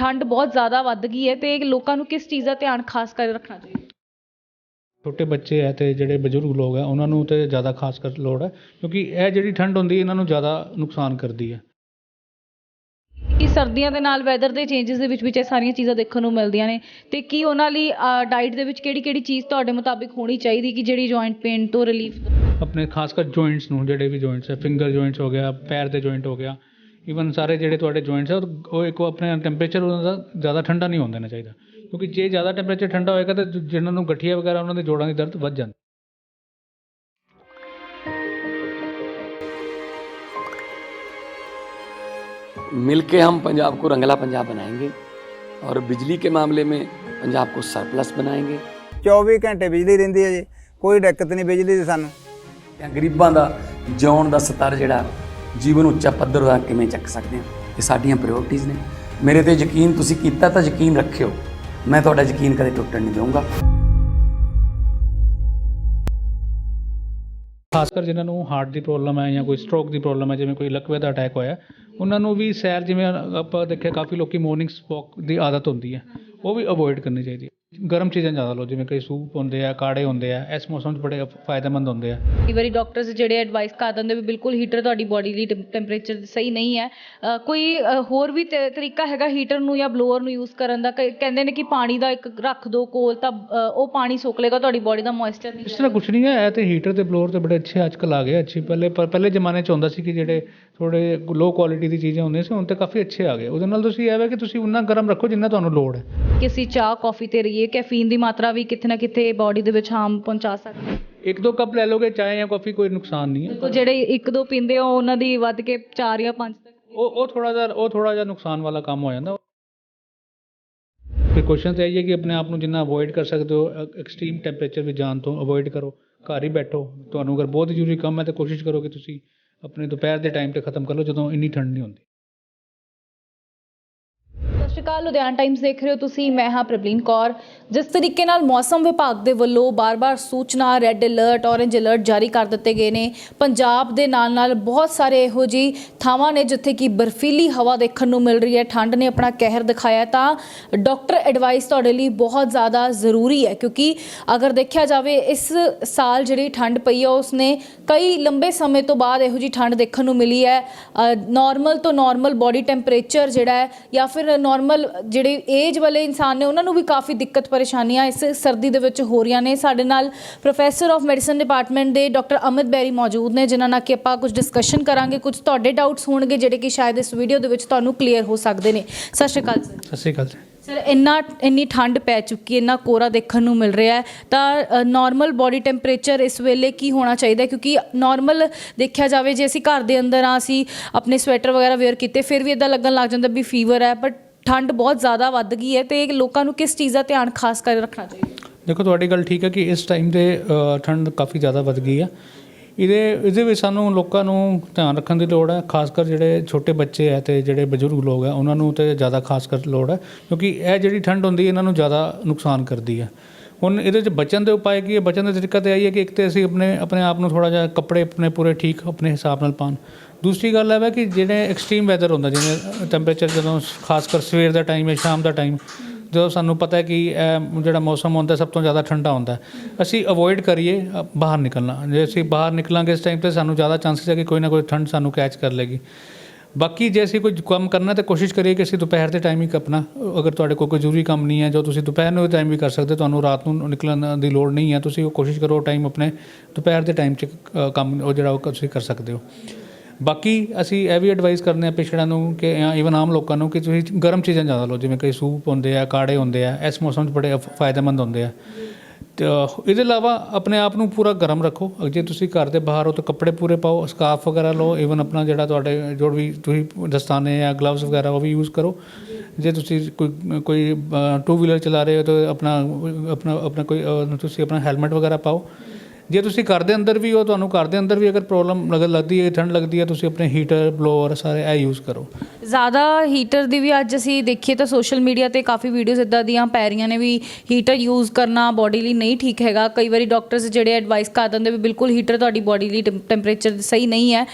ਠੰਡ ਬਹੁਤ ਜ਼ਿਆਦਾ ਵੱਧ ਗਈ ਹੈ ਤੇ ਲੋਕਾਂ ਨੂੰ ਕਿਸ ਚੀਜ਼ ਦਾ ਧਿਆਨ ਖਾਸ ਕਰ ਰੱਖਣਾ ਚਾਹੀਦਾ? ਛੋਟੇ ਬੱਚੇ ਹੈ ਤੇ ਜਿਹੜੇ ਬਜ਼ੁਰਗ ਲੋਕ ਹੈ ਉਹਨਾਂ ਨੂੰ ਤੇ ਜ਼ਿਆਦਾ ਖਾਸ ਕਰ ਲੋੜ ਹੈ ਕਿਉਂਕਿ ਇਹ ਜਿਹੜੀ ਠੰਡ ਹੁੰਦੀ ਹੈ ਇਹਨਾਂ ਨੂੰ ਜ਼ਿਆਦਾ ਨੁਕਸਾਨ ਕਰਦੀ ਹੈ। ਕਿ ਸਰਦੀਆਂ ਦੇ ਨਾਲ ਵੈਦਰ ਦੇ ਚੇਂਜਸ ਦੇ ਵਿੱਚ ਵਿੱਚ ਇਹ ਸਾਰੀਆਂ ਚੀਜ਼ਾਂ ਦੇਖਣ ਨੂੰ ਮਿਲਦੀਆਂ ਨੇ ਤੇ ਕੀ ਉਹਨਾਂ ਲਈ ਡਾਈਟ ਦੇ ਵਿੱਚ ਕਿਹੜੀ ਕਿਹੜੀ ਚੀਜ਼ ਤੁਹਾਡੇ ਮੁਤਾਬਿਕ ਹੋਣੀ ਚਾਹੀਦੀ ਕਿ ਜਿਹੜੀ ਜੁਆਇੰਟ ਪੇਨ ਤੋਂ ਰਿਲੀਫ ਆਪਣੇ ਖਾਸ ਕਰ ਜੁਆਇੰਟਸ ਨੂੰ ਜਿਹੜੇ ਵੀ ਜੁਆਇੰਟਸ ਹੈ ਫਿੰਗਰ ਜੁਆਇੰਟਸ ਹੋ ਗਿਆ ਪੈਰ ਦੇ ਜੁਆਇੰਟ ਹੋ ਗਿਆ ਈਵਨ ਸਾਰੇ ਜਿਹੜੇ ਤੁਹਾਡੇ ਜੁਆਇੰਟਸ ਹੈ ਉਹ- ਉਹ ਇੱਕ ਆਪਣੇ ਟੈਂਪਰੇਚਰ ਉਹਨਾਂ ਦਾ ਜ਼ਿਆਦਾ ਠੰਡਾ ਨਹੀਂ ਹੋਣ ਦੇਣਾ ਚਾਹੀਦਾ ਕਿਉਂਕਿ ਜੇ ਜ਼ਿਆਦਾ ਟੈਂਪਰੇਚਰ ਠੰਡਾ ਹੋਏਗਾ ਤਾਂ ਜਿ- ਜਿਨ੍ਹਾਂ ਨੂੰ ਗਠੀਆ ਵਗੈਰਾ ਉਹਨਾਂ ਦੇ ਜੋੜਾਂ ਦੀ ਦਰਦ ਵੱਧ ਜਾਂਦੀ मिलके हम पंजाब को रंगला पंजाब बनाएंगे और बिजली के मामले में पंजाब को सरप्लस बनाएंगे 24 ਘੰਟੇ ਬਿਜਲੀ ਰਹਿੰਦੀ ਹੈ ਜੀ ਕੋਈ ਦਿੱਕਤ ਨਹੀਂ ਬਿਜਲੀ ਦੀ ਸਾਨੂੰ ਤੇ ਗਰੀਬਾਂ ਦਾ ਜਿਉਣ ਦਾ ਸਤਰ ਜਿਹੜਾ ਜੀਵਨ ਉੱਚਾ ਪੱਧਰ ਦਾ ਕਿਵੇਂ ਚੱਕ ਸਕਦੇ ਹਾਂ? ਇਹ ਸਾਡੀਆਂ ਪ੍ਰਾਇੋਰਟੀਆਂ ਨੇ। ਮੇਰੇ ਤੇ ਯਕੀਨ ਤੁਸੀਂ ਕੀਤਾ ਤਾਂ ਯਕੀਨ ਰੱਖਿਓ। ਮੈਂ ਤੁਹਾਡਾ ਯਕੀਨ ਕਦੇ ਟੁੱਟਣ ਨਹੀਂ ਦਊਂਗਾ। ਖਾਸ ਕਰ ਜਿਨ੍ਹਾਂ ਨੂੰ ਹਾਰਟ ਦੀ ਪ੍ਰੋਬਲਮ ਹੈ ਜਾਂ ਕੋਈ ਸਟ੍ਰੋਕ ਦੀ ਪ੍ਰੋਬਲਮ ਹੈ, ਜਿਵੇਂ ਕੋਈ ਲਕਵੇ ਦਾ ਅਟੈਕ ਹੋਇਆ, ਉਹਨਾਂ ਨੂੰ ਵੀ ਸੈਰ ਜਿਵੇਂ ਆਪਾਂ ਦੇਖਿਆ, ਕਾਫੀ ਲੋਕੀ ਮਾਰਨਿੰਗ ਵਾਕ ਦੀ ਆਦਤ ਹੁੰਦੀ ਹੈ। ਉਹ ਵੀ ਅਵੋਇਡ ਕਰਨੀ ਚਾਹੀਦੀ ਹੈ। ਗਰਮ ਚੀਜ਼ਾਂ ਜ਼ਿਆਦਾ ਲਓ ਜਿਵੇਂ ਕਈ ਸੂਪ ਹੁੰਦੇ ਆ ਕਾੜੇ ਹੁੰਦੇ ਆ ਇਸ ਮੌਸਮ 'ਚ ਬੜੇ ਫਾਇਦੇਮੰਦ ਹੁੰਦੇ ਆ। ਕਈ ਵਾਰੀ ਡਾਕਟਰਸ ਜਿਹੜੇ ਐਡਵਾਈਸ ਕਰ ਦਿੰਦੇ ਵੀ ਬਿਲਕੁਲ ਹੀਟਰ ਤੁਹਾਡੀ ਬੋਡੀ ਲਈ ਟੈਂਪਰੇਚਰ ਸਹੀ ਨਹੀਂ ਹੈ। ਕੋਈ ਹੋਰ ਵੀ ਤਰੀਕਾ ਹੈਗਾ ਹੀਟਰ ਨੂੰ ਜਾਂ ਬਲੋਅਰ ਨੂੰ ਯੂਜ਼ ਕਰਨ ਦਾ ਕਹਿੰਦੇ ਨੇ ਕਿ ਪਾਣੀ ਦਾ ਇੱਕ ਰੱਖ ਦਿਓ ਕੋਲ ਤਾਂ ਉਹ ਪਾਣੀ ਸੁੱਕ ਲੇਗਾ ਤੁਹਾਡੀ ਬੋਡੀ ਦਾ ਮੋਇਸਚਰ ਨਹੀਂ ਇਸ ਤਰ੍ਹਾਂ ਕੁਛ ਨਹੀਂ ਹੈ ਇਹ ਤੇ ਹੀਟਰ ਤੇ ਬਲੋਰ ਤੇ ਬੜੇ ਅੱਛੇ ਅੱਜ ਕੱਲ੍ਹ ਆ ਗਏ ਅੱਛੀ ਪਹਿਲੇ ਪਰ ਪਹਿਲੇ ਜ਼ਮਾਨੇ 'ਚ ਹੁੰਦਾ ਸੀ ਕਿ ਜਿਹੜੇ ਥੋੜੇ ਲੋ ਕੁਆਲਿਟੀ ਦੀ ਚੀਜ਼ਾਂ ਹੁੰਦੀਆਂ ਸੀ ਹੁਣ ਤੇ ਕਾਫੀ ਅੱਛੇ ਆ ਗਏ। ਉਹਦੇ ਨਾਲ ਤੁਸੀਂ ਇਹ ਹੈ ਕਿ ਤੁਸੀਂ ਉਨਾ ਗਰਮ ਰੱਖੋ ਜਿੰਨਾ ਤੁਹਾਨੂੰ ਲੋੜ ਹੈ। ਕਿ ਅਸੀਂ ਚਾਹ ਕਾਫੀ ਤੇ ਰਹੀਏ ਕੈਫੀਨ ਦੀ ਮਾਤਰਾ ਵੀ ਕਿਤੇ ਨਾ ਕਿਤੇ ਬੋਡੀ ਦੇ ਵਿੱਚ ਹਾਰਮ ਪਹੁੰਚਾ ਸਕਦੀ ਹੈ। ਇੱਕ ਦੋ ਕੱਪ ਲੈ ਲੋਗੇ ਚਾਹ ਜਾਂ ਕਾਫੀ ਕੋਈ ਨੁਕਸਾਨ ਨਹੀਂ ਹੈ। ਜਿਹੜੇ ਇੱਕ ਦੋ ਪੀਂਦੇ ਆ ਉਹਨਾਂ ਦੀ ਵੱਧ ਕੇ 4 ਜਾਂ 5 ਤੱਕ ਉਹ ਉਹ ਥੋੜਾ ਜਿਹਾ ਉਹ ਥੋੜਾ ਜਿਹਾ ਨੁਕਸਾਨ ਵਾਲਾ ਕੰਮ ਹੋ ਜਾਂਦਾ। ਪ੍ਰੀਕਾਸ਼ਨ ਤੇ ਇਹ ਹੈ ਕਿ ਆਪਣੇ ਆਪ ਨੂੰ ਜਿੰਨਾ ਅਵੋਇਡ ਕਰ ਸਕਦੇ ਹੋ ਐਕਸਟ੍ਰੀਮ ਟੈਂਪਰੇਚਰ ਵਿੱਚ ਜਾਣ ਤੋਂ ਅਵੋਇਡ ਕਰੋ। ਘਰ ਹੀ ਬੈਠੋ। ਤੁਹਾਨੂੰ ਅਗਰ ਬਹੁਤ ਜ਼ਰੂਰੀ ਕੰਮ ਹੈ ਤਾਂ ਕੋਸ਼ਿਸ਼ ਕਰੋ ਕਿ ਤੁਸੀਂ ਆਪਣੇ ਦੁਪਹਿਰ ਦੇ ਟਾਈਮ ਤੇ ਖਤਮ ਕਰ ਲਓ ਜਦੋਂ ਇੰਨੀ ਠੰਡ ਨਹੀਂ ਹੁੰਦੀ। ਸ਼੍ਰੀ ਅਕਾਲ ਲੁਧਿਆਣਾ ਟਾਈਮਸ ਦੇਖ ਰਹੇ ਹੋ ਤੁਸੀਂ, ਮੈਂ ਹਾਂ ਪ੍ਰਬਲੀਨ ਕੌਰ। ਜਿਸ ਤਰੀਕੇ ਨਾਲ ਮੌਸਮ ਵਿਭਾਗ ਦੇ ਵੱਲੋਂ ਬਾਰ-ਬਾਰ ਸੂਚਨਾ ਰੈੱਡ ਅਲਰਟ ਔਰੇਂਜ ਅਲਰਟ ਜਾਰੀ ਕਰ ਦਿੱਤੇ ਗਏ ਨੇ। ਪੰਜਾਬ ਦੇ ਨਾਲ-ਨਾਲ ਬਹੁਤ ਸਾਰੇ ਇਹੋ ਜਿਹੀ ਥਾਵਾਂ ਨੇ ਜਿੱਥੇ ਕਿ ਬਰਫੀਲੀ ਹਵਾ ਦੇਖਣ ਨੂੰ ਮਿਲ ਰਹੀ ਹੈ। ਠੰਡ ਨੇ ਆਪਣਾ ਕਹਿਰ ਦਿਖਾਇਆ ਤਾਂ ਡਾਕਟਰ ਐਡਵਾਈਸ ਤੁਹਾਡੇ ਲਈ ਬਹੁਤ ਜ਼ਿਆਦਾ ਜ਼ਰੂਰੀ ਹੈ, ਕਿਉਂਕਿ ਅਗਰ ਦੇਖਿਆ ਜਾਵੇ, ਇਸ ਸਾਲ ਜਿਹੜੀ ਠੰਡ ਪਈ ਹੈ, ਉਸਨੇ ਕਈ ਲੰਬੇ ਸਮੇਂ ਤੋਂ ਬਾਅਦ ਇਹੋ ਜਿਹੀ ਠੰਡ ਦੇਖਣ ਨੂੰ ਮਿਲੀ ਹੈ। ਨਾਰਮਲ ਤੋਂ ਨਾਰਮਲ ਬਾਡੀ ਟੈਂਪਰੇਚਰ ਜਿਹੜਾ ਹੈ ਜਾਂ ਫਿਰ ਨਾਰਮਲ ਜਿਹੜੇ ਏਜ ਵਾਲੇ ਇਨਸਾਨ ਨੇ ਉਹਨਾਂ ਨੂੰ ਵੀ ਕਾਫੀ ਦਿੱਕਤ ਪਰੇਸ਼ਾਨੀਆਂ ਇਸ ਸਰਦੀ ਦੇ ਵਿੱਚ ਹੋ ਰਹੀਆਂ ਨੇ। ਸਾਡੇ ਨਾਲ ਪ੍ਰੋਫੈਸਰ ਆਫ ਮੈਡੀਸਨ ਡਿਪਾਰਟਮੈਂਟ ਦੇ ਡਾਕਟਰ ਅਮਿਤ ਬੈਰੀ ਮੌਜੂਦ ਨੇ ਜਿਨ੍ਹਾਂ ਨਾਲ ਕਿ ਆਪਾਂ ਕੁਝ ਡਿਸਕਸ਼ਨ ਕਰਾਂਗੇ। ਕੁਝ ਤੁਹਾਡੇ ਡਾਊਟਸ ਹੋਣਗੇ ਜਿਹੜੇ ਕਿ ਸ਼ਾਇਦ ਇਸ ਵੀਡੀਓ ਦੇ ਵਿੱਚ ਤੁਹਾਨੂੰ ਕਲੀਅਰ ਹੋ ਸਕਦੇ ਨੇ। ਸਤਿ ਸ਼੍ਰੀ ਅਕਾਲ ਸਰ। ਸਤਿ ਸ਼੍ਰੀ ਅਕਾਲ ਜੀ। ਸਰ ਇੰਨਾ ਇੰਨੀ ਠੰਡ ਪੈ ਚੁੱਕੀ ਹੈ ਇੰਨਾ ਕੋਰਾ ਦੇਖਣ ਨੂੰ ਮਿਲ ਰਿਹਾ ਹੈ। ਤਾਂ ਨਾਰਮਲ ਬਾਡੀ ਟੈਂਪਰੇਚਰ ਇਸ ਵੇਲੇ ਕੀ ਹੋਣਾ ਚਾਹੀਦਾ? ਕਿਉਂਕਿ ਨਾਰਮਲ ਦੇਖਿਆ ਜਾਵੇ ਜੇ ਅਸੀਂ ਘਰ ਦੇ ਅੰਦਰ ਆ ਅਸੀਂ ਆਪਣੇ ਸਵੈਟਰ ਵਗੈਰਾ ਵੇਅਰ ਕੀਤੇ ਫਿਰ ਵੀ ਇਦਾਂ ਲੱਗਣ ਲੱਗ ਜਾਂਦਾ ਵੀ ਫੀਵਰ ਹੈ। ਬਟ ਠੰਡ ਬਹੁਤ ਜ਼ਿਆਦਾ ਵੱਧ ਗਈ ਹੈ ਤੇ ਲੋਕਾਂ ਨੂੰ ਕਿਸ ਚੀਜ਼ ਦਾ ਧਿਆਨ ਖਾਸ ਕਰ ਰੱਖਣਾ ਚਾਹੀਦਾ? ਦੇਖੋ, ਤੁਹਾਡੀ ਗੱਲ ਠੀਕ ਹੈ ਕਿ ਇਸ ਟਾਈਮ ਤੇ ਠੰਡ ਕਾਫੀ ਜ਼ਿਆਦਾ ਵੱਧ ਗਈ ਹੈ। ਇਹਦੇ ਇਹਦੇ ਵਿੱਚ ਸਾਨੂੰ ਲੋਕਾਂ ਨੂੰ ਧਿਆਨ ਰੱਖਣ ਦੀ ਲੋੜ ਹੈ, ਖਾਸ ਕਰ ਜਿਹੜੇ ਛੋਟੇ ਬੱਚੇ ਹੈ ਤੇ ਜਿਹੜੇ ਬਜ਼ੁਰਗ ਲੋਕ ਹੈ, ਉਹਨਾਂ ਨੂੰ ਤੇ ਜ਼ਿਆਦਾ ਖਾਸ ਕਰ ਲੋੜ ਹੈ, ਕਿਉਂਕਿ ਇਹ ਜਿਹੜੀ ਠੰਡ ਹੁੰਦੀ ਹੈ, ਇਹਨਾਂ ਨੂੰ ਜ਼ਿਆਦਾ ਨੁਕਸਾਨ ਕਰਦੀ ਹੈ। ਹੁਣ ਇਹਦੇ 'ਚ ਬਚਣ ਦੇ ਉਪਾਅ ਕੀ ਹੈ? ਬਚਣ ਦਾ ਤਰੀਕਾ ਤੇ ਇਹ ਹੈ ਕਿ ਇੱਕ ਤੇ ਅਸੀਂ ਆਪਣੇ ਆਪਣੇ ਆਪ ਨੂੰ ਥੋੜਾ ਜਿਹਾ ਕੱਪੜੇ ਆਪਣੇ ਪੂਰੇ ਠੀਕ, ਆਪਣੇ ਹਿਸਾਬ ਨਾਲ ਪਾਉਣ। ਦੂਸਰੀ ਗੱਲ ਇਹ ਹੈ ਕਿ ਜਿਹੜੇ ਐਕਸਟ੍ਰੀਮ ਵੈਦਰ ਹੁੰਦਾ ਜਿਵੇਂ ਟੈਂਪਰੇਚਰ ਜਦੋਂ ਖਾਸ ਕਰ ਸਵੇਰ ਦਾ ਟਾਈਮ ਹੈ ਸ਼ਾਮ ਦਾ ਟਾਈਮ ਜਦੋਂ ਸਾਨੂੰ ਪਤਾ ਹੈ ਕਿ ਇਹ ਜਿਹੜਾ ਮੌਸਮ ਹੁੰਦਾ ਸਭ ਤੋਂ ਜ਼ਿਆਦਾ ਠੰਡਾ ਹੁੰਦਾ ਅਸੀਂ ਅਵੋਇਡ ਕਰੀਏ ਬਾਹਰ ਨਿਕਲਣਾ। ਜੇ ਅਸੀਂ ਬਾਹਰ ਨਿਕਲਾਂਗੇ ਇਸ ਟਾਈਮ ਤੇ ਸਾਨੂੰ ਜ਼ਿਆਦਾ ਚਾਂਸਸ ਹੈ ਕਿ ਕੋਈ ਨਾ ਕੋਈ ਠੰਡ ਸਾਨੂੰ ਕੈਚ ਕਰ ਲੇਗੀ। ਬਾਕੀ ਜੇ ਅਸੀਂ ਕੋਈ ਕੰਮ ਕਰਨਾ ਤਾਂ ਕੋਸ਼ਿਸ਼ ਕਰੀਏ ਕਿ ਅਸੀਂ ਦੁਪਹਿਰ ਦੇ ਟਾਈਮ ਹੀ ਆਪਣਾ ਅਗਰ ਤੁਹਾਡੇ ਕੋਲ ਕੋਈ ਜ਼ਰੂਰੀ ਕੰਮ ਨਹੀਂ ਹੈ ਜੋ ਤੁਸੀਂ ਦੁਪਹਿਰ ਨੂੰ ਟਾਈਮ ਵੀ ਕਰ ਸਕਦੇ ਹੋ, ਤੁਹਾਨੂੰ ਰਾਤ ਨੂੰ ਨਿਕਲਣ ਦੀ ਲੋੜ ਨਹੀਂ ਹੈ ਤੁਸੀਂ ਉਹ ਕੋਸ਼ਿਸ਼ ਕਰੋ ਟਾਈਮ ਆਪਣੇ ਦੁਪਹਿਰ ਦੇ ਟਾਈਮ 'ਚ ਕੰਮ ਉਹ ਜਿਹੜਾ ਉਹ ਤੁਸੀਂ ਕਰ ਸਕਦੇ ਹੋ। ਬਾਕੀ ਅਸੀਂ ਇਹ ਵੀ ਐਡਵਾਈਸ ਕਰਦੇ ਆ ਪੇਸ਼ੈਂਟਾਂ ਨੂੰ ਕਿ ਈਵਨ ਆਮ ਲੋਕਾਂ ਨੂੰ ਕਿ ਤੁਸੀਂ ਗਰਮ ਚੀਜ਼ਾਂ ਜ਼ਿਆਦਾ ਲਓ, ਜਿਵੇਂ ਕਈ ਸੂਪ ਹੁੰਦੇ ਆ, ਕਾੜੇ ਹੁੰਦੇ ਆ, ਇਸ ਮੌਸਮ 'ਚ ਬੜੇ ਫਾਇਦੇਮੰਦ ਹੁੰਦੇ ਆ। ਤੇ ਇਹਦੇ ਇਲਾਵਾ ਆਪਣੇ ਆਪ ਨੂੰ ਪੂਰਾ ਗਰਮ ਰੱਖੋ। ਜੇ ਤੁਸੀਂ ਘਰ ਦੇ ਬਾਹਰ ਹੋ ਤਾਂ ਕੱਪੜੇ ਪੂਰੇ ਪਾਓ ਸਕਾਫ ਵਗੈਰਾ ਲਓ ਈਵਨ ਆਪਣਾ ਜਿਹੜਾ ਤੁਹਾਡੇ, ਜੋ ਵੀ ਤੁਸੀਂ ਦਸਤਾਨੇ ਜਾਂ ਗਲਵਸ ਵਗੈਰਾ ਉਹ ਵੀ ਯੂਜ਼ ਕਰੋ। ਜੇ ਤੁਸੀਂ ਕੋਈ ਕੋਈ ਟੂ ਵੀਲਰ ਚਲਾ ਰਹੇ ਹੋ ਤਾਂ ਆਪਣਾ ਆਪਣਾ ਆਪਣਾ ਕੋਈ ਤੁਸੀਂ ਆਪਣਾ ਹੈਲਮਟ ਵਗੈਰਾ ਪਾਓ। ਜੇ ਤੁਸੀਂ ਘਰ ਦੇ ਅੰਦਰ ਵੀ ਹੋ ਤੁਹਾਨੂੰ ਘਰ ਦੇ ਅੰਦਰ ਵੀ ਅਗਰ ਪ੍ਰੋਬਲਮ ਲਗ ਲੱਗਦੀ ਹੈ ਠੰਡ ਲੱਗਦੀ ਹੈ ਤੁਸੀਂ ਆਪਣੇ ਹੀਟਰ ਬਲੋਅਰ ਸਾਰੇ ਇਹ ਯੂਜ਼ ਕਰੋ। ਜ਼ਿਆਦਾ ਹੀਟਰ ਦੀ ਵੀ ਅੱਜ ਅਸੀਂ ਦੇਖੀਏ ਤਾਂ ਸੋਸ਼ਲ ਮੀਡੀਆ ਤੇ ਕਾਫੀ ਵੀਡੀਓਜ਼ ਇਦਾਂ ਦੀਆਂ ਪੈ ਰਹੀਆਂ ਨੇ ਵੀ ਹੀਟਰ ਯੂਜ਼ ਕਰਨਾ ਬਾਡੀ ਲਈ ਨਹੀਂ ਠੀਕ ਹੈਗਾ। ਕਈ ਵਾਰੀ ਡਾਕਟਰਸ ਜਿਹੜੇ ਐਡਵਾਈਸ ਕਰ ਦਿੰਦੇ ਵੀ ਬਿਲਕੁਲ ਹੀਟਰ ਤੁਹਾਡੀ ਬਾਡੀ ਲਈ ਟੈਂਪਰੇਚਰ ਸਹੀ ਨਹੀਂ ਹੈ।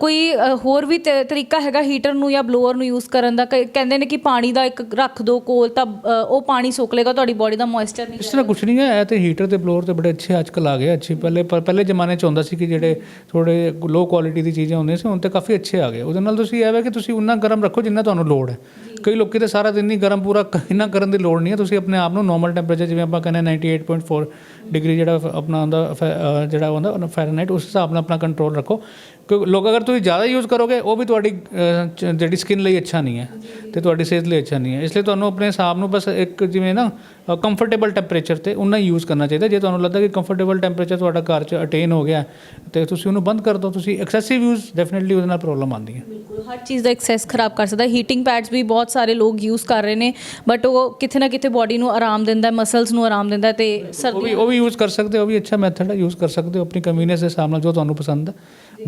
ਕੋਈ ਹੋਰ ਵੀ ਤਰੀਕਾ ਹੈਗਾ ਹੀਟਰ ਨੂੰ ਜਾਂ ਬਲੋਅਰ ਨੂੰ ਯੂਜ਼ ਕਰਨ ਦਾ। ਕਹਿੰਦੇ ਨੇ ਕਿ ਪਾਣੀ ਦਾ ਇੱਕ ਰੱਖ ਦਿਓ ਕੋਲ ਤਾਂ ਉਹ ਪਾਣੀ ਸੋਕ ਲੇਗਾ ਤੁਹਾਡੀ ਬਾਡੀ ਦਾ ਮੋਇਸਚਰ ਨਹੀਂ ਇਸ ਤਰ੍ਹਾਂ ਕੁਝ ਨਹੀਂ ਹੈ ਇਹ ਤੇ ਹੀਟਰ ਤੇ ਬਲੋਅਰ ਤੇ ਬੜੇ ਅੱਛੇ ਅੱਜ ਕੱਲ੍ਹ ਆ ਗਏ ਅੱਛੇ ਪਹਿਲੇ ਪ, ਪਹਿਲੇ ਜ਼ਮਾਨੇ 'ਚ ਹੁੰਦਾ ਸੀ ਕਿ ਜਿਹੜੇ ਥੋੜੇ ਲੋ ਕੁਆਲਿਟੀ ਦੀ ਚੀਜ਼ਾਂ ਹੁੰਦੀਆਂ ਸੀ, ਹੁਣ ਤੇ ਕਾਫੀ ਅੱਛੇ ਆ ਗਏ। ਉਹਦੇ ਨਾਲ ਤੁਸੀਂ ਇਹ ਹੈ ਕਿ ਤੁਸੀਂ ਉਨਾ ਗਰਮ ਰੱਖੋ ਜਿੰਨਾ ਤੁਹਾਨੂੰ ਲੋੜ ਹੈ। ਕਈ ਲੋਕੀ ਤਾਂ ਸਾਰਾ ਦਿਨ ਹੀ ਗਰਮ ਪੂਰਾ ਇੰਨਾ ਕਰਨ ਦੀ ਲੋੜ ਨਹੀਂ ਹੈ। ਤੁਸੀਂ ਆਪਣੇ ਆਪ ਨੂੰ ਨਾਰਮਲ ਟੈਂਪਰੇਚਰ ਜਿਵੇਂ ਆਪਾਂ ਕਹਿੰਦੇ 98.4 ਡਿਗਰੀ ਜਿਹੜਾ ਆਪਣਾ ਹੁੰਦਾ ਫੈ- ਜਿਹੜਾ ਹੁੰਦਾ ਫੈਰਨਹਾਈਟ ਉਸ ਹਿਸਾਬ ਨਾਲ ਆਪਣਾ ਕੰਟਰੋਲ ਰੱਖੋ। ਕਿਉਂਕਿ ਲੋਕ ਅਗਰ ਤੁਸੀਂ ਜ਼ਿਆਦਾ ਯੂਜ਼ ਕਰੋਗੇ, ਉਹ ਵੀ ਤੁਹਾਡੀ ਜਿਹੜੀ ਸਕਿਨ ਲਈ ਅੱਛਾ ਨਹੀਂ ਹੈ ਤੇ ਤੁਹਾਡੀ ਸਿਹਤ ਲਈ ਅੱਛਾ ਨਹੀਂ ਹੈ। ਇਸ ਲਈ ਤੁਹਾਨੂੰ ਆਪਣੇ ਹਿਸਾਬ ਨੂੰ ਬਸ ਇੱਕ ਜਿਵੇਂ ਨਾ ਕੰਫਰਟੇਬਲ ਟੈਂਪਰੇਚਰ ਤੇ ਉਨਾ ਹੀ ਯੂਜ਼ ਕਰਨਾ ਚਾਹੀਦਾ ਜੇ ਤੁਹਾਨੂੰ ਲੱਗਦਾ ਕਿ ਕੰਫਰਟੇਬਲ ਟੈਂਪਰੇਚਰ ਤੁਹਾਡਾ ਘਰ 'ਚ ਅਟੇਨ ਹੋ ਗਿਆ ਤੇ ਤੁਸੀਂ ਉਹਨੂੰ ਬੰਦ ਕਰ ਦਿਓ, ਤੁਸੀਂ ਐਕਸੈਸਿਵ ਯੂਜ਼ ਡੈਫੀਨਿਟਲੀ ਉਹਦੇ ਨਾਲ ਪ੍ਰੋਬਲਮ ਆਉਂਦੀ ਹੈ। ਬਿਲਕੁਲ, ਹਰ ਚੀਜ਼ ਦਾ ਐਕਸੈਸ ਖਰਾਬ ਕਰ ਸਕਦਾ ਹੀਟਿੰਗ ਪੈਡਸ ਵੀ ਬਹੁਤ ਸਾਰੇ ਲੋਕ ਯੂਜ਼ ਕਰ ਰਹੇ ਨੇ ਬਟ ਉਹ ਕਿਤੇ ਨਾ ਕਿਤੇ ਬਾਡੀ ਨੂੰ ਆਰਾਮ ਦਿੰਦਾ ਮਸਲਸ ਨੂੰ ਆਰਾਮ ਦਿੰਦਾ ਤੇ ਉਹ ਸਰਦੀ ਵੀ ਉਹ ਵੀ ਯੂਜ਼ ਕਰ ਸਕਦੇ ਹੋ ਉਹ ਵੀ ਅੱਛਾ ਮੈਥਡ ਹੈ ਯੂਜ਼ ਕਰ ਸਕਦੇ ਹੋ ਆਪਣੀ ਕਨਵੀਨੀਅੰਸ ਦੇ ਹਿਸਾਬ ਨਾਲ ਜੋ ਤੁਹਾਨੂੰ ਪਸੰਦ ਹੈ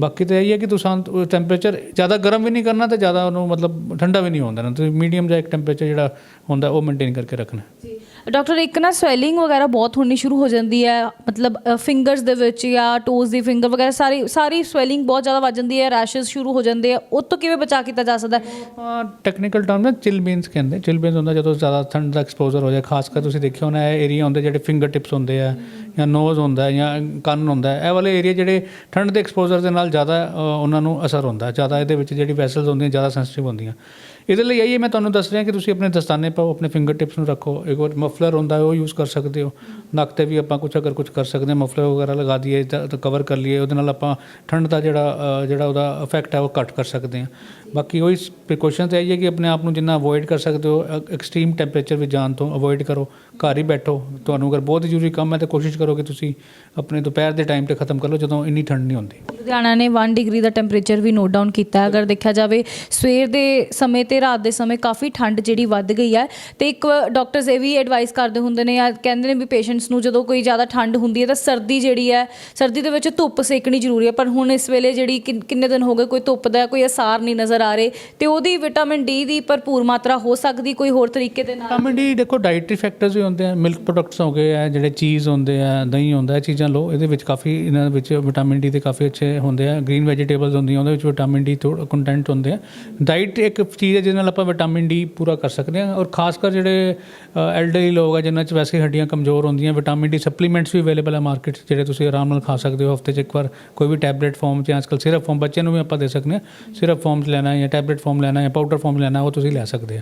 ਬਾਕੀ ਤਾਂ ਇਹ ਹੈ ਕਿ ਤੁਸੀਂ ਟੈਂਪਰੇਚਰ ਜ਼ਿਆਦਾ ਗਰਮ ਵੀ ਨਹੀਂ ਕਰਨਾ ਤੇ ਜ਼ਿਆਦਾ ਉਹਨੂੰ ਮਤਲਬ ਠੰਡਾ ਵੀ ਨਹੀਂ ਹੋਣ ਦੇਣਾ। ਤੁਸੀਂ ਮੀਡੀਅਮ ਜਿਹਾ ਇੱਕ ਟੈਂਪਰੇਚਰ ਜਿਹੜਾ ਹੁੰਦਾ ਉਹ ਮੇਨਟੇਨ ਕਰਕੇ ਰੱਖਣਾ। ਜੀ। ਡਾਕਟਰ, ਇੱਕ ਨਾ ਸਵੈਲਿੰਗ ਵਗੈਰਾ ਬਹੁਤ ਹੋਣੀ ਸ਼ੁਰੂ ਹੋ ਜਾਂਦੀ ਹੈ। ਮਤਲਬ ਫਿੰਗਰਸ ਦੇ ਵਿੱਚ ਜਾਂ ਟੋਜ਼ ਦੀ ਫਿੰਗਰ ਵਗੈਰਾ, ਸਾਰੀ ਸਾਰੀ ਸਵੈਲਿੰਗ ਬਹੁਤ ਜ਼ਿਆਦਾ ਵੱਜ ਜਾਂਦੀ ਹੈ ਰੈਸ਼ਸ ਸ਼ੁਰੂ ਹੋ ਜਾਂਦੇ ਆ। ਉਹ ਤੋਂ ਕਿਵੇਂ ਬਚਾ ਕੀਤਾ ਜਾ ਸਕਦਾ ਹੈ? ਟੈਕਨੀਕਲ ਟਰਮ ਨਾਲ ਚਿਲ ਬੀਨਸ ਕਹਿੰਦੇ। ਚਿਲ ਬੀਨਸ ਹੁੰਦਾ ਜਦੋਂ ਜ਼ਿਆਦਾ ਠੰਡ ਦਾ ਐਕਸਪੋਜ਼ਰ ਹੋ ਜਾਏ, ਖਾਸ ਕਰ ਤੁਸੀਂ ਦੇਖਿਆ ਹੋਣਾ, ਇਹ ਏਰੀਆ ਹੁੰਦੇ ਜਿਹੜੇ ਫਿੰਗਰ ਟਿਪਸ ਹੁੰਦੇ ਆ, ਜਾਂ ਨੋਜ਼ ਹੁੰਦਾ ਹੈ ਜਾਂ ਕੰਨ ਹੁੰਦਾ ਹੈ ਇਹ ਵਾਲੇ ਏਰੀਆ ਜਿਹੜੇ ਠੰਡ ਦੇ ਐਕਸਪੋਜ਼ਰ ਦੇ ਨਾਲ ਜ਼ਿਆਦਾ ਉਹਨਾਂ ਨੂੰ ਅਸਰ ਹੁੰਦਾ। ਜ਼ਿਆਦਾ ਇਹਦੇ ਵਿੱਚ ਜਿਹੜੀ ਵੈਸਲਸ ਹੁੰਦੀਆਂ, ਜ਼ਿਆਦਾ ਸੈਂਸਿਟਿਵ ਹੁੰਦੀਆਂ। ਇਹਦੇ ਲਈ ਆਈਏ, ਮੈਂ ਤੁਹਾਨੂੰ ਦੱਸ ਰਿਹਾ ਕਿ ਤੁਸੀਂ ਆਪਣੇ ਦਸਤਾਨੇ ਪਾਓ, ਆਪਣੇ ਫਿੰਗਰ ਟਿਪਸ ਨੂੰ ਰੱਖੋ। ਇੱਕ ਵਾਰ ਮਫਲਰ ਹੁੰਦਾ ਹੈ, ਉਹ ਯੂਜ਼ ਕਰ ਸਕਦੇ ਹੋ। ਨੱਕ ਤੇ ਵੀ ਆਪਾਂ ਕੁਝ ਅਗਰ ਕੁਝ ਕਰ ਸਕਦੇ ਹਾਂ ਮਫਲਰ ਵਗੈਰਾ ਲਗਾ ਦਈਏ ਤਾਂ ਕਵਰ ਕਰ ਲਈਏ, ਉਹਦੇ ਨਾਲ ਆਪਾਂ ਠੰਡ ਦਾ ਜਿਹੜਾ ਜਿਹੜਾ ਉਹਦਾ ਇਫੈਕਟ ਹੈ, ਉਹ ਘੱਟ ਕਰ ਸਕਦੇ ਹਾਂ। ਬਾਕੀ ਉਹੀ ਪ੍ਰੀਕਾਸ਼ਨ ਤੇ ਆਈਏ ਕਿ ਆਪਣੇ ਆਪ ਨੂੰ ਜਿੰਨਾ ਅਵੋਇਡ ਕਰ ਸਕਦੇ ਹੋ ਐਕਸਟ੍ਰੀਮ ਟੈਂਪਰੇਚਰ ਵਿੱਚ ਜਾਣ ਤੋਂ ਅਵੋਇਡ ਕਰੋ, ਘਰ ਹੀ ਬੈਠੋ। ਤੁਹਾਨੂੰ ਅਗਰ ਬਹੁਤ ਜ਼ਰੂਰੀ ਕੰਮ ਹੈ ਤਾਂ ਕੋਸ਼ਿਸ਼ ਕਰੋ ਕਿ ਤੁਸੀਂ ਆਪਣੇ ਦੁਪਹਿਰ ਦੇ ਟਾਈਮ ਤੇ ਖਤਮ ਕਰ ਲਓ, ਜਦੋਂ ਇੰਨੀ ਠੰਡ ਨਹੀਂ ਹੁੰਦੀ। ਲੁਧਿਆਣਾ ਨੇ 1 ਡਿਗਰੀ ਦਾ ਟੈਂਪਰੇਚਰ ਵੀ ਨੋਟ ਡਾਊਨ ਕੀਤਾ ਅਗਰ ਦੇਖਿਆ ਜਾਵੇ, ਸਵੇਰ ਦੇ ਸਮੇਂ ਤੇ ਰਾਤ ਦੇ ਸਮੇਂ ਕਾਫੀ ਠੰਡ ਜਿਹੜੀ ਵੱਧ ਗਈ ਹੈ। ਤੇ ਇੱਕ ਡਾਕਟਰਸ ਇਹ ਵੀ ਐਡਵਾਈਸ ਕਰਦੇ ਹੁੰਦੇ ਨੇ ਜਾਂ ਕਹਿੰਦੇ ਨੇ ਵੀ ਪੇਸ਼ੈਂਟਸ ਨੂੰ ਜਦੋਂ ਕੋਈ ਜ਼ਿਆਦਾ ਠੰਡ ਹੁੰਦੀ ਹੈ ਤਾਂ ਸਰਦੀ ਜਿਹੜੀ ਹੈ, ਸਰਦੀ ਦੇ ਵਿੱਚ ਧੁੱਪ ਸੇਕਣੀ ਜ਼ਰੂਰੀ ਹੈ। ਪਰ ਹੁਣ ਇਸ ਵੇਲੇ ਜਿਹੜੀ ਕਿੰਨ- ਕਿੰਨੇ ਦਿਨ ਹੋ ਗਏ ਕੋਈ ਧੁੱਪ ਦਾ ਕੋਈ ਅਸਾਰ ਨਹੀਂ ਨਜ਼ਰ ਆ ਰਹੇ ਤੇ ਉਹਦੀ ਵਿਟਾਮਿਨ ਡੀ ਦੀ ਭਰਪੂਰ ਮਾਤਰਾ ਹੋ ਸਕਦੀ, ਕੋਈ ਹੋਰ ਤਰੀਕੇ ਦੇ ਨਾਲ? ਵਿਟਾਮਿਨ ਡੀ ਦੇਖੋ ਡਾਈਟਰੀ ਫੈਕਟਰਸ ਵੀ ਹੁੰਦੇ ਆ ਮਿਲਕ ਪ੍ਰੋਡਕਟਸ ਹੋ ਗਏ ਆ, ਜਿਹੜੇ ਚੀਜ਼ ਹੁੰਦੇ ਆ, ਦਹੀਂ ਹੁੰਦਾ, ਇਹ ਚੀਜ਼ਾਂ ਲਓ, ਇਹਦੇ ਵਿੱਚ ਕਾਫੀ ਇਹਨਾਂ ਵਿੱਚ ਵਿਟਾਮਿਨ ਡੀ ਦੇ ਕਾਫੀ ਅੱਛੇ ਹੁੰਦੇ ਆ ਗ੍ਰੀਨ ਵੈਜੀਟੇਬਲਸ ਹੁੰਦੀਆਂ, ਉਹਦੇ ਵਿੱਚ ਵਿਟਾਮਿਨ ਡੀ ਥੋੜਾ ਕੰਟੈਂਟ ਹੁੰਦੇ ਆ। ਡਾਈਟ ਇੱਕ ਚੀਜ਼ ਹੈ ਜਿਹਦੇ ਨਾਲ ਆਪਾਂ ਵਿਟਾਮਿਨ ਡੀ ਪੂਰਾ ਕਰ ਸਕਦੇ ਹਾਂ ਔਰ ਖਾਸ ਕਰ ਜਿਹੜੇ ਐਲਡਰਲੀ ਲੋਕ ਆ ਜਿਨ੍ਹਾਂ 'ਚ ਵੈਸੇ ਹੱਡੀਆਂ ਕਮਜ਼ੋਰ ਹੁੰਦੀਆਂ, ਵਿਟਾਮਿਨ ਡੀ ਸਪਲੀਮੈਂਟਸ ਵੀ ਅਵੇਲੇਬਲ ਆ ਮਾਰਕੀਟ 'ਚ, ਜਿਹੜੇ ਤੁਸੀਂ ਆਰਾਮ ਨਾਲ ਖਾ ਸਕਦੇ ਹੋ, ਹਫ਼ਤੇ 'ਚ ਇੱਕ ਵਾਰ ਕੋਈ ਵੀ ਟੈਬਲੇਟ ਫਾਰਮ 'ਚ ਅੱਜਕੱਲ ਸਿਰਪ ਫਾਰਮ ਬੱਚਿਆਂ ਨੂੰ ਵੀ ਆਪਾਂ ਦੇ ਸਕਦੇ ਹਾਂ ਸਿਰਪ ਫਾਰਮ 'ਚ ਲੈਣਾ ਹੈ ਜਾਂ ਟੈਬਲੇਟ ਫਾਰਮ ਲੈਣਾ ਜਾਂ ਪਾਊਡਰ ਫਾਰਮ ਲੈਣਾ, ਉਹ ਤੁਸੀਂ ਲੈ ਸਕਦੇ ਆ।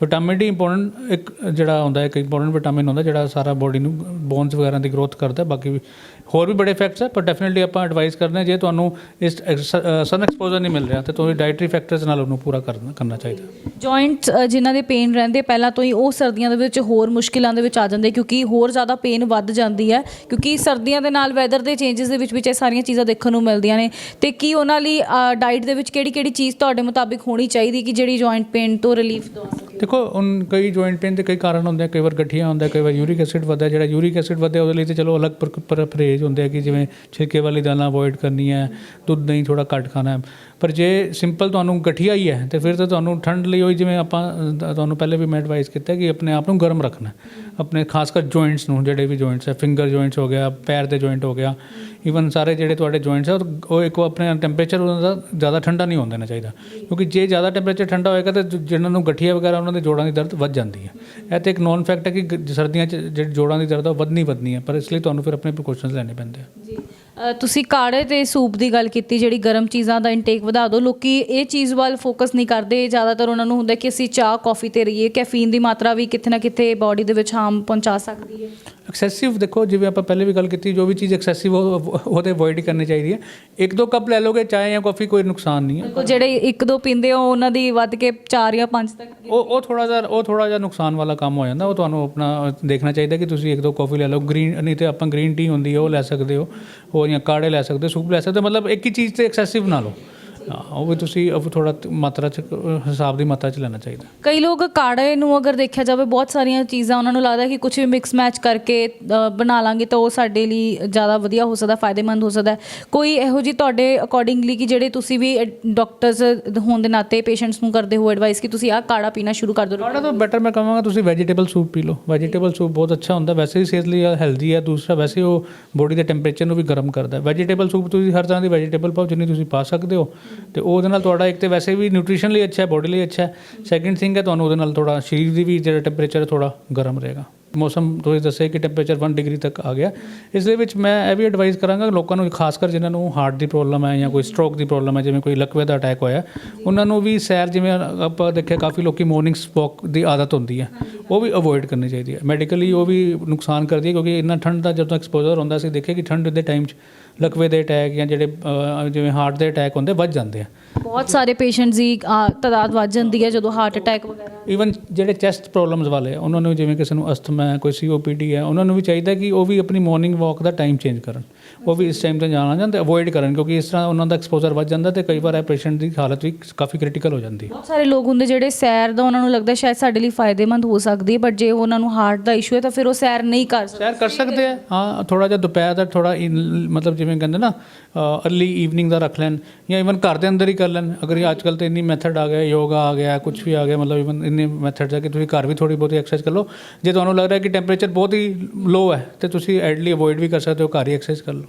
ਵਿਟਾਮਿਨ ਡੀ ਇੰਪੋਰਟੈਂਟ ਇੱਕ ਜਿਹੜਾ ਹੁੰਦਾ, ਇੱਕ ਇੰਪੋਰਟੈਂਟ ਵਿਟਾਮਿਨ ਹੁੰਦਾ ਜਿਹੜਾ ਸਾਰਾ ਬੋਡੀ ਨੂੰ, ਬੋਨਸ ਵਗੈਰਾ ਦੀ ਗਰੋਥ ਕਰਦਾ, ਬਾਕੀ ਹੋਰ ਵੀ ਬੜੇ ਇਫੈਕਟਸ ਹੈ ਪਰ ਡੈਫੀਨਿਟਲੀ ਆਪਾਂ ਐਡਵਾਈਸ ਕਰਦੇ ਹਾਂ ਜੇ ਤੁਹਾਨੂੰ ਇਸ ਸਨ ਐਕਸਪੋਜ਼ਰ ਨਹੀਂ ਮਿਲ ਰਿਹਾ ਤੇ ਤੁਸੀਂ ਡਾਈਟਰੀ ਫੈਕਟਰਸ ਨਾਲ ਉਹਨੂੰ ਪੂਰਾ ਕਰਨਾ ਕਰਨਾ ਚਾਹੀਦਾ ਜੁਆਇੰਟਸ ਜਿਨ੍ਹਾਂ ਦੇ ਪੇਨ ਰਹਿੰਦੇ ਪਹਿਲਾਂ ਤੋਂ ਹੀ ਉਹ ਸਰਦੀਆਂ ਦੇ ਵਿੱਚ ਹੋਰ ਮੁਸ਼ਕਿਲਾਂ ਦੇ ਵਿੱਚ ਆ ਜਾਂਦੇ ਕਿਉਂਕਿ ਹੋਰ ਜ਼ਿਆਦਾ ਪੇਨ ਵੱਧ ਜਾਂਦੀ ਹੈ ਕਿਉਂਕਿ ਸਰਦੀਆਂ ਦੇ ਨਾਲ ਵੈਦਰ ਦੇ ਚੇਂਜਸ ਦੇ ਵਿੱਚ ਵਿੱਚ ਇਹ ਸਾਰੀਆਂ ਚੀਜ਼ਾਂ ਦੇਖਣ ਨੂੰ ਮਿਲਦੀਆਂ ਨੇ। ਤੇ ਕੀ ਉਹਨਾਂ ਲਈ ਡਾਈਟ ਦੇ ਵਿੱਚ ਕਿਹੜੀ ਕਿਹੜੀ ਚੀਜ਼ ਤੁਹਾਡੇ ਮੁਤਾਬਿਕ ਹੋਣੀ ਚਾਹੀਦੀ ਕਿ ਜਿਹੜੀ ਜੁਆਇੰਟ ਪੇਨ ਤੋਂ ਰਿਲੀਫ ਦਵਾ ਸਕੇ? ਦੇਖੋ ਹੁਣ ਕਈ ਜੁਆਇੰਟ ਪੇਨ ਦੇ ਕਈ ਕਾਰਨ ਹੁੰਦੇ ਆ ਕਈ ਵਾਰ ਗਠੀਆ ਹੁੰਦਾ ਕਈ ਵਾਰ ਯੂਰਿਕ ਐਸਿਡ ਵਧਦਾ ਜਿਹੜਾ ਯੂਰਿਕ ਐਸਿਡ ਵਧਿਆ ਉਹਦੇ ਲਈ ਤੇ ਚਲੋ ਅਲੱਗ ਪਰ- ਪਰ ਪਰਹੇਜ਼ ਹੁੰਦੇ ਆ ਕਿ ਜਿਵੇਂ ਛਿਲਕੇ ਵਾਲੀ ਦਾਲਾਂ ਅਵੋਇਡ ਕਰਨੀ ਹੈ ਦੁੱਧ ਦਹੀਂ ਥੋੜਾ ਘੱਟ ਖਾਣਾ। ਹੈ ਪਰ ਜੇ ਸਿੰਪਲ ਤੁਹਾਨੂੰ ਗਠੀਆ ਹੀ ਹੈ, ਤੇ ਫਿਰ ਤਾਂ ਤੁਹਾਨੂੰ ਠੰਡ ਲਈ ਹੋਈ ਜਿਵੇਂ ਆਪਾਂ ਤੁਹਾਨੂੰ ਪਹਿਲੇ ਵੀ ਮੈਂ ਐਡਵਾਈਸ ਕੀਤਾ ਕਿ ਆਪਣੇ ਆਪ ਨੂੰ ਗਰਮ ਰੱਖਣਾ। ਆਪਣੇ ਖਾਸ ਕਰ ਜੁਆਇੰਟਸ ਨੂੰ, ਜਿਹੜੇ ਵੀ ਜੁਆਇੰਟਸ ਹੈ ਫਿੰਗਰ ਜੁਆਇੰਟਸ ਹੋ ਗਿਆ, ਪੈਰ ਦੇ ਜੁਆਇੰਟ ਹੋ ਗਿਆ ਈਵਨ ਸਾਰੇ ਜਿਹੜੇ ਤੁਹਾਡੇ ਜੁਆਇੰਟਸ ਆ, ਉਹ- ਉਹ ਇੱਕ ਆਪਣੇ ਟੈਂਪਰੇਚਰ ਉਹਨਾਂ ਦਾ ਜ਼ਿਆਦਾ ਠੰਡਾ ਨਹੀਂ ਹੋਣ ਦੇਣਾ ਚਾਹੀਦਾ। ਕਿਉਂਕਿ ਜੇ ਜ਼ਿਆਦਾ ਟੈਂਪਰੇਚਰ ਠੰਡਾ ਹੋਏਗਾ ਤਾਂ ਜਿਹਨਾਂ ਨੂੰ ਗਠੀਆ ਵਗੈਰਾ ਉਹਨਾਂ ਦੇ ਜੋੜਾਂ ਦੀ ਦਰਦ ਵੱਧ ਜਾਂਦੀ ਹੈ। ਇਹ ਤੇ ਇੱਕ ਨੋਨ ਫੈਕਟ ਹੈ ਕਿ ਸਰਦੀਆਂ 'ਚ ਜਿਹੜੀ ਜੋੜਾਂ ਦੀ ਦਰਦ ਆ, ਉਹ ਵੱਧਣੀ ਵੱਧਣੀ ਹੈ, ਪਰ ਇਸ ਲਈ ਤੁਹਾਨੂੰ ਫਿਰ ਆਪਣੇ ਪ੍ਰੀਕਾਸ਼ਨਸ ਲੈਣੇ ਪੈਂਦੇ ਆ। ਜੀ। ਤੁਸੀਂ ਕਾੜੇ ਤੇ ਸੂਪ ਦੀ ਗੱਲ ਕੀਤੀ, ਜਿਹੜੀ ਗਰਮ ਚੀਜ਼ਾਂ ਦਾ ਇਨਟੇਕ ਵਧਾ ਦਿਓ ਲੋਕੀ ਇਹ ਚੀਜ਼ ਵੱਲ ਫੋਕਸ ਨਹੀਂ ਕਰਦੇ। ਜ਼ਿਆਦਾਤਰ ਉਹਨਾਂ ਨੂੰ ਹੁੰਦਾ ਕਿ ਅਸੀਂ ਚਾਹ ਕੌਫੀ ਤੇ ਰਹੀਏ। ਕੈਫੀਨ ਦੀ ਮਾਤਰਾ ਵੀ ਕਿਤੇ ਨਾ ਕਿਤੇ ਬਾਡੀ ਦੇ ਵਿੱਚ ਹਾਰਮ ਪਹੁੰਚਾ ਸਕਦੀ ਹੈ। ਐਕਸੈਸਿਵ ਦੇਖੋ ਜਿਵੇਂ ਆਪਾਂ ਪਹਿਲੇ ਵੀ ਗੱਲ ਕੀਤੀ ਜੋ ਵੀ ਚੀਜ਼ ਐਕਸੈਸਿਵ ਉਹਦੇ ਅਵੋਇਡ ਹੀ ਕਰਨੀ ਚਾਹੀਦੀ ਹੈ। ਇੱਕ ਦੋ ਕੱਪ ਲੈ ਲੋਗੇ ਚਾਹ ਜਾਂ ਕਾਫੀ ਕੋਈ ਨੁਕਸਾਨ ਨਹੀਂ ਹੈ। ਬਿਲਕੁਲ ਜਿਹੜੇ ਇੱਕ ਦੋ ਪੀਂਦੇ ਹੋ ਉਹਨਾਂ ਦੀ ਵੱਧ ਕੇ 4 ਜਾਂ 5 ਤੱਕ ਉਹ ਉਹ ਥੋੜਾ ਜਿਹਾ ਉਹ ਥੋੜਾ ਜਿਹਾ ਨੁਕਸਾਨ ਵਾਲਾ ਕੰਮ ਹੋ ਜਾਂਦਾ। ਉਹ ਤੁਹਾਨੂੰ ਆਪਣਾ ਦੇਖਣਾ ਚਾਹੀਦਾ ਕਿ ਤੁਸੀਂ ਇੱਕ ਦੋ ਕਾਫੀ ਲੈ ਲਓ। ਗ੍ਰੀਨ ਨਹੀਂ ਤੇ ਆਪਾਂ ਗ੍ਰੀਨ ਟੀ ਹੁੰਦੀ ਹੈ ਉਹ ਲੈ ਸਕਦੇ ਹੋ। ਉਹ ਜਾਂ ਕਾੜੇ ਲੈ ਸਕਦੇ ਹੋ ਸੂਪ ਲੈ ਸਕਦੇ ਹੋ। ਮਤਲਬ ਇੱਕ ਹੀ ਚੀਜ਼ ਤੇ ਐਕਸੈਸਿਵ ਨਾ ਲਓ। ਹਾਂ ਉਹ ਵੀ ਤੁਸੀਂ ਉਹ ਥੋੜਾ ਮਾਤਰਾ ਚ ਹਿਸਾਬ ਦੀ ਮਾਤਰਾ ਚ ਲੈਣਾ ਚਾਹੀਦਾ। ਕਈ ਲੋਕ ਕਾੜੇ ਨੂੰ ਅਗਰ ਦੇਖਿਆ ਜਾਵੇ ਬਹੁਤ ਸਾਰੀਆਂ ਚੀਜ਼ਾਂ ਉਹਨਾਂ ਨੂੰ ਲੱਗਦਾ ਕਿ ਕੁਝ ਵੀ ਮਿਕਸ ਮੈਚ ਕਰਕੇ ਅ, ਬਣਾ ਲਾਂਗੇ ਤਾਂ ਉਹ ਸਾਡੇ ਲਈ ਜ਼ਿਆਦਾ ਵਧੀਆ ਹੋ ਸਕਦਾ ਫਾਇਦੇਮੰਦ ਹੋ ਸਕਦਾ ਹੈ। ਕੋਈ ਇਹੋ ਜੀ ਤੁਹਾਡੇ ਅਕੋਰਡਿੰਗਲੀ ਕਿ ਜਿਹੜੇ ਤੁਸੀਂ ਵੀ ਡਾਕਟਰਸ ਹੋਣ ਦੇ ਨਾਤੇ ਪੇਸ਼ੈਂਟਸ ਨੂੰ ਕਰਦੇ ਹੋ ਐਡਵਾਈਸ ਕਿ ਤੁਸੀਂ ਆਹ ਕਾੜਾ ਪੀਣਾ ਸ਼ੁਰੂ ਕਰ ਦਿਓ। ਕਾੜਾ ਤਾਂ ਬੈਟਰ ਮੈਂ ਕਹਾਂਗਾ ਤੁਸੀਂ ਵੈਜੀਟੇਬਲ ਸੂਪ ਪੀ ਲਓ। ਵੈਜੀਟੇਬਲ ਸੂਪ ਬਹੁਤ ਅੱਛਾ ਹੁੰਦਾ ਵੈਸੇ ਹੀ ਸਿਹਤ ਲਈ ਹੈਲਦੀ ਹੈ ਦੂਸਰਾ ਵੈਸੇ ਉਹ ਬੋਡੀ ਦੇ ਟੈਂਪਰੇਚਰ ਨੂੰ ਵੀ ਗਰਮ ਕਰਦਾ ਵੈਜੀਟੇਬਲ ਸੂਪ ਤੁਸੀਂ ਹਰ ਤਰ੍ਹਾਂ ਦੀ ਵੈਜੀਟੇਬਲ ਪਾਓ ਜਿੰਨੀ ਤੁਸੀਂ ਪਾ ਸਕਦੇ ਹੋ। ਤੇ ਉਹਦੇ ਨਾਲ ਤੁਹਾਡਾ ਇੱਕ ਤੇ ਵੈਸੇ ਵੀ ਨਿਊਟ੍ਰੀਸ਼ਨ ਲਈ ਅੱਛਾ ਹੈ ਬੋਡੀ ਲਈ ਅੱਛਾ ਹੈ। ਸੈਕਿੰਡ ਥਿੰਗ ਹੈ, ਤੁਹਾਨੂੰ ਉਹਦੇ ਨਾਲ ਥੋੜਾ ਸਰੀਰ ਦੀ ਵੀ ਜਿਹੜਾ ਟੈਂਪਰੇਚਰ ਥੋੜਾ ਗਰਮ ਰਹੇਗਾ। ਮੌਸਮ, ਤੁਸੀਂ ਦੱਸਿਆ ਕਿ ਟੈਂਪਰੇਚਰ 1 ਡਿਗਰੀ ਤੱਕ ਆ ਗਿਆ। ਇਸ ਦੇ ਵਿੱਚ ਮੈਂ ਇਹ ਵੀ ਐਡਵਾਈਸ ਕਰਾਂਗਾ, ਲੋਕਾਂ ਨੂੰ ਖਾਸ ਕਰ ਜਿਨ੍ਹਾਂ ਨੂੰ ਹਾਰਟ ਦੀ ਪ੍ਰੋਬਲਮ ਹੈ ਜਾਂ ਕੋਈ ਸਟ੍ਰੋਕ ਦੀ ਪ੍ਰੋਬਲਮ ਹੈ, ਜਿਵੇਂ ਕੋਈ ਲਕਵੇ ਦਾ ਅਟੈਕ ਹੋਇਆ, ਉਹਨਾਂ ਨੂੰ ਵੀ ਸੈਰ ਜਿਵੇਂ ਆਪਾਂ ਦੇਖਿਆ ਕਾਫੀ ਲੋਕੀ ਮਾਰਨਿੰਗ ਵਾਕ ਦੀ ਆਦਤ ਹੁੰਦੀ ਹੈ, ਉਹ ਵੀ ਅਵੋਇਡ ਕਰਨੀ ਚਾਹੀਦੀ ਹੈ। ਮੈਡੀਕਲੀ ਉਹ ਵੀ ਨੁਕਸਾਨ ਕਰਦੀ ਹੈ, ਕਿਉਂਕਿ ਇੰਨਾ ਠੰਡ ਦਾ ਜਦੋਂ ਐਕਸਪੋਜ਼ਰ ਹੁੰਦਾ ਸੀ ਦੇਖਿਆ ਕਿ ਠੰਡ ਦੇ ਟਾਈਮ 'ਚ ਲਕਵੇ ਦੇ ਅਟੈਕ ਜਾਂ ਜਿਹੜੇ ਜਿਵੇਂ ਹਾਰਟ ਦੇ ਅਟੈਕ ਹੁੰਦੇ ਵੱਧ ਜਾਂਦੇ ਆ। ਬਹੁਤ ਸਾਰੇ ਪੇਸ਼ੈਂਟਸ ਦੀ ਤਾਦਾਦ ਵੱਧ ਜਾਂਦੀ ਹੈ ਜਦੋਂ ਹਾਰਟ ਅਟੈਕ ਵਗੈਰਾ। ਈਵਨ ਜਿਹੜੇ ਚੈਸਟ ਪ੍ਰੋਬਲਮਸ ਵਾਲੇ ਉਹਨਾਂ ਨੂੰ ਜਿਵੇਂ ਕਿਸੇ ਨੂੰ ਅਸਥਮਾ ਹੈ ਕੋਈ ਸੀਓਪੀਡੀ ਹੈ ਉਹਨਾਂ ਨੂੰ ਵੀ ਚਾਹੀਦਾ ਕਿ ਉਹ ਵੀ ਆਪਣੀ ਮਾਰਨਿੰਗ ਵਾਕ ਦਾ ਟਾਈਮ ਚੇਂਜ ਕਰਨ। ਉਹ ਵੀ ਇਸ ਟਾਈਮ ਤੇ ਜਾਣਾ ਜਾਂ ਤੇ ਅਵੋਇਡ ਕਰਨ ਕਿਉਂਕਿ ਇਸ ਤਰ੍ਹਾਂ ਉਹਨਾਂ ਦਾ ਐਕਸਪੋਜ਼ਰ ਵੱਧ ਜਾਂਦਾ ਤੇ ਕਈ ਵਾਰ ਇਹ ਪੇਸ਼ੈਂਟ ਦੀ ਹਾਲਤ ਵੀ ਕਾਫੀ ਕ੍ਰਿਟੀਕਲ ਹੋ ਜਾਂਦੀ ਹੈ। ਬਹੁਤ ਸਾਰੇ ਲੋਕ ਹੁੰਦੇ ਜਿਹੜੇ ਸੈਰ ਦਾ ਉਹਨਾਂ ਨੂੰ ਲੱਗਦਾ ਸ਼ਾਇਦ ਸਾਡੇ ਲਈ ਫਾਇਦੇਮੰਦ ਹੋ ਸਕਦੀ ਹੈ ਬਟ ਜੇ ਉਹਨਾਂ ਨੂੰ ਹਾਰਟ ਦਾ ਇਸ਼ੂ ਹੈ ਤਾਂ ਫਿਰ ਉਹ ਸੈਰ ਨਹੀਂ ਕਰ ਸਕਦੇ। ਸੈਰ ਕਰ ਸਕਦੇ ਆ ਹਾਂ ਥੋੜਾ ਜਿਹਾ ਦੁਪਹਿਰ ਦਾ ਥੋੜਾ ਮਤਲਬ ਜਿਵੇਂ ਕਹਿੰਦੇ ਨਾ ਅਰਲੀ ਈਵਨਿੰਗ ਦਾ ਰੱਖ ਲੈਣ ਜਾਂ ਇਵਨ ਘਰ ਦੇ ਅੰਦਰ ਹੀ ਕਰ ਲੈਣ। ਅਗਰ ਅੱਜ ਕੱਲ੍ਹ ਤੇ ਇੰਨੀ ਮੈਥਡ ਆ ਗਿਆ ਯੋਗਾ ਆ ਗਿਆ ਕੁਝ ਵੀ ਆ ਗਿਆ ਮਤਲਬ ਇਵਨ ਇੰਨੇ ਮੈਥਡਸ ਆ ਕਿ ਤੁਸੀਂ ਘਰ ਵੀ ਥੋੜੀ ਬਹੁਤੀ ਐਕਸਰਸਾਈਜ਼ ਕਰ ਲਓ। ਜੇ ਤੁਹਾਨੂੰ ਲੱਗ ਰਿਹਾ ਕਿ ਟੈਂਪਰੇਚਰ ਬਹੁਤ ਹੀ ਲੋ ਹੈ ਤੇ ਤੁਸੀਂ ਐਡਲੀ ਅਵੋਇਡ ਵੀ ਕਰ ਸਕਦੇ ਹੋ ਘਰ ਹੀ ਐਕਸਰਸਾਈਜ਼ ਕਰ ਲਓ।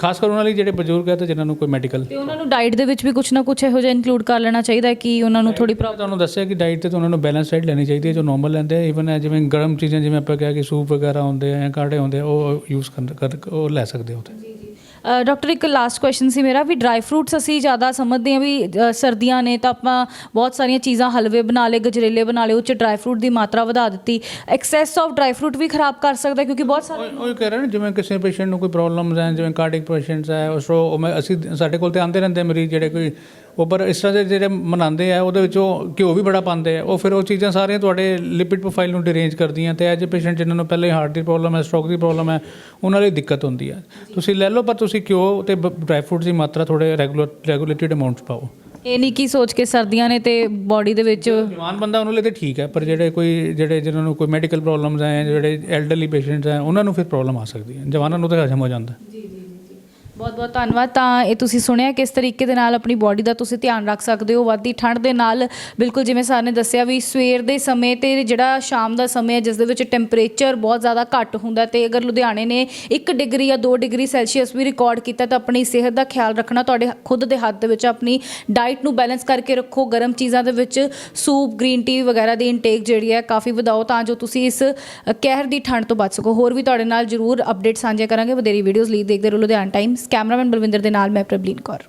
ਖਾਸ ਕਰ ਉਹਨਾਂ ਲਈ ਜਿਹੜੇ ਬਜ਼ੁਰਗ ਹੈ ਤੇ ਜਿਨ੍ਹਾਂ ਨੂੰ ਕੋਈ ਮੈਡੀਕਲ ਤੇ ਉਹਨਾਂ ਨੂੰ ਡਾਈਟ ਦੇ ਵਿੱਚ ਵੀ ਕੁਝ ਨਾ ਕੁਝ ਇਹੋ ਜਿਹਾ ਇਨਕਲੂਡ ਕਰ ਲੈਣਾ ਚਾਹੀਦਾ ਹੈ ਕਿ ਉਹਨਾਂ ਨੂੰ ਥੋੜੀ ਮੈਂ ਤੁਹਾਨੂੰ ਦੱਸਿਆ ਕਿ ਡਾਈਟ ਤੇ ਤਾਂ ਉਹਨਾਂ ਨੂੰ ਬੈਲੈਂਸ ਡਾਈਟ ਲੈਣੀ ਚਾਹੀਦੀ ਹੈ ਜੋ ਨਾਰਮਲ ਲੈਂਦੇ ਆ। ਇਵਨ ਜਿਵੇਂ ਗਰਮ ਚੀਜ਼ਾਂ ਜਿਵੇਂ ਆਪਾਂ ਕਿਹਾ ਕਿ ਸੂਪ ਵਗੈਰਾ ਹੁੰਦੇ ਆ ਜਾਂ ਕਾੜੇ ਹੁੰਦੇ ਆ ਉਹ ਯੂਜ਼ ਕਰ ਉਹ ਲੈ ਸਕਦੇ ਹੋ ਉੱਥੇ। ਡਾਕਟਰ ਇੱਕ ਲਾਸਟ ਕੁਐਸਚਨ ਸੀ ਮੇਰਾ ਵੀ ਡਰਾਈ ਫਰੂਟਸ ਅਸੀਂ ਜ਼ਿਆਦਾ ਸਮਝਦੇ ਹਾਂ ਵੀ ਅ, ਸਰਦੀਆਂ ਨੇ ਤਾਂ ਆਪਾਂ ਬਹੁਤ ਸਾਰੀਆਂ ਚੀਜ਼ਾਂ ਹਲਵੇ ਬਣਾ ਲਏ ਗਜਰੇਲੇ ਬਣਾ ਲਏ ਉਹ 'ਚ ਡਰਾਈ ਫਰੂਟ ਦੀ ਮਾਤਰਾ ਵਧਾ ਦਿੱਤੀ। ਐਕਸੈਸ ਆਫ ਡਰਾਈ ਫਰੂਟ ਵੀ ਖਰਾਬ ਕਰ ਸਕਦਾ ਕਿਉਂਕਿ ਬਹੁਤ ਸਾਰੇ ਉਹ ਉਹ ਕਹਿ ਰਹੇ ਨੇ ਜਿਵੇਂ ਕਿਸੇ ਪੇਸ਼ੈਂਟ ਨੂੰ ਕੋਈ ਪ੍ਰੋਬਲਮਸ ਹੈ ਜਿਵੇਂ ਕਾਰਡਿਕ ਪੇਸ਼ੈਂਟਸ ਹੈ ਉਸ ਤੋਂ ਉਹ ਮੈਂ ਅਸੀਂ ਸਾਡੇ ਕੋਲ ਤੇ ਆਉਂਦੇ ਰਹਿੰਦੇ ਮਰੀਜ਼ ਜਿਹੜੇ ਕੋਈ ਉਹ ਪਰ ਇਸ ਤਰ੍ਹਾਂ ਦੇ ਜਿਹੜੇ ਮਨਾਉਂਦੇ ਆ ਉਹਦੇ ਵਿੱਚ ਉਹ ਘਿਓ ਵੀ ਬੜਾ ਪਾਉਂਦੇ ਆ। ਉਹ ਫਿਰ ਉਹ ਚੀਜ਼ਾਂ ਸਾਰੀਆਂ ਤੁਹਾਡੇ ਲਿਪਿਡ ਪ੍ਰੋਫਾਈਲ ਨੂੰ ਡਿਰੇਂਜ ਕਰਦੀਆਂ ਤੇ ਐਜ ਪੇਸ਼ੈਂਟ ਜਿਨ੍ਹਾਂ ਨੂੰ ਪਹਿਲੇ ਹਾਰਟ ਦੀ ਪ੍ਰੋਬਲਮ ਹੈ ਸਟ੍ਰੋਕ ਦੀ ਪ੍ਰੋਬਲਮ ਹੈ ਉਹਨਾਂ ਲਈ ਦਿੱਕਤ ਹੁੰਦੀ ਹੈ ਤੁਸੀਂ ਲੈ ਲਓ ਪਰ ਤੁਸੀਂ ਘਿਓ ਤੇ ਡਰਾਈ ਫਰੂਟ ਦੀ ਮਾਤਰਾ ਥੋੜੇ ਰੈਗੂਲਰ ਰੈਗੂਲੇਟਡ ਅਮਾਉਂਟਸ ਪਾਓ। ਇਹ ਨਹੀਂ ਕੀ ਸੋਚ ਕੇ ਸਰਦੀਆਂ ਨੇ ਤੇ ਬਾਡੀ ਦੇ ਵਿੱਚ ਜਵਾਨ ਬੰਦਾ ਉਹਨਾਂ ਲਈ ਤੇ ਠੀਕ ਹੈ ਪਰ ਜਿਹੜੇ ਕੋਈ ਜਿਹੜੇ ਜਿਨ੍ਹਾਂ ਨੂੰ ਕੋਈ ਮੈਡੀਕਲ ਪ੍ਰੋਬਲਮਸ ਹੈ ਜਿਹੜੇ ਐਲਡਰਲੀ ਪੇਸ਼ੈਂਟਸ ਹੈ ਉਹਨਾਂ ਨੂੰ ਫਿਰ ਪ੍ਰੋਬਲਮ ਆ ਸਕਦੀ ਹੈ। ਜਵਾਨਾਂ ਨੂੰ ਤਾਂ ਹਜਮ ਹੋ ਜਾਂਦਾ। ਬਹੁਤ ਬਹੁਤ ਧੰਨਵਾਦ। ਤਾਂ ਇਹ ਤੁਸੀਂ ਸੁਣਿਆ ਕਿਸ ਤਰੀਕੇ ਦੇ ਨਾਲ ਆਪਣੀ ਬਾਡੀ ਦਾ ਤੁਸੀਂ ਧਿਆਨ ਰੱਖ ਸਕਦੇ ਹੋ, ਵੱਧਦੀ ਠੰਡ ਦੇ ਨਾਲ। ਬਿਲਕੁਲ ਜਿਵੇਂ ਸਰ ਨੇ ਦੱਸਿਆ ਵੀ ਸਵੇਰ ਦੇ ਸਮੇਂ ਤੇ ਜਿਹੜਾ ਸ਼ਾਮ ਦਾ ਸਮੇਂ ਹੈ ਜਿਸ ਦੇ ਵਿੱਚ ਟੈਂਪਰੇਚਰ ਬਹੁਤ ਜ਼ਿਆਦਾ ਘੱਟ ਹੁੰਦਾ ਤੇ ਅਗਰ ਲੁਧਿਆਣੇ ਨੇ 1 ਡਿਗਰੀ ਜਾਂ 2 ਡਿਗਰੀ ਸੈਲਸੀਅਸ ਵੀ ਰਿਕਾਰਡ ਕੀਤਾ ਤਾਂ ਆਪਣੀ ਸਿਹਤ ਦਾ ਖਿਆਲ ਰੱਖਣਾ ਤੁਹਾਡੇ ਖੁਦ ਦੇ ਹੱਥ ਦੇ ਵਿੱਚ, ਆਪਣੀ ਡਾਈਟ ਨੂੰ ਬੈਲੈਂਸ ਕਰਕੇ ਰੱਖੋ। ਗਰਮ ਚੀਜ਼ਾਂ ਦੇ ਵਿੱਚ ਸੂਪ ਗ੍ਰੀਨ ਟੀ ਵਗੈਰਾ ਦੀ ਇਨਟੇਕ ਜਿਹੜੀ ਹੈ ਕਾਫੀ ਵਧਾਓ ਤਾਂ ਜੋ ਤੁਸੀਂ ਇਸ ਕਹਿਰ ਦੀ ਠੰਡ ਤੋਂ ਬਚ ਸਕੋ। ਹੋਰ ਵੀ ਤੁਹਾਡੇ ਨਾਲ ਜ਼ਰੂਰ ਅਪਡੇਟ ਸਾਂਝੇ ਕਰਾਂਗੇ। ਵਧੇਰੀ ਵੀਡੀਓਜ਼ ਲਈ ਦੇਖਦੇ ਰਹੋ ਲੁਧਿਆਣਾ ਟਾਈਮਸ ਕੈਮਰਾਮੈਨ ਬਲਵਿੰਦਰ ਦੇ ਨਾਲ ਮੈਂ ਪ੍ਰਬਲੀਨ ਕੌਰ।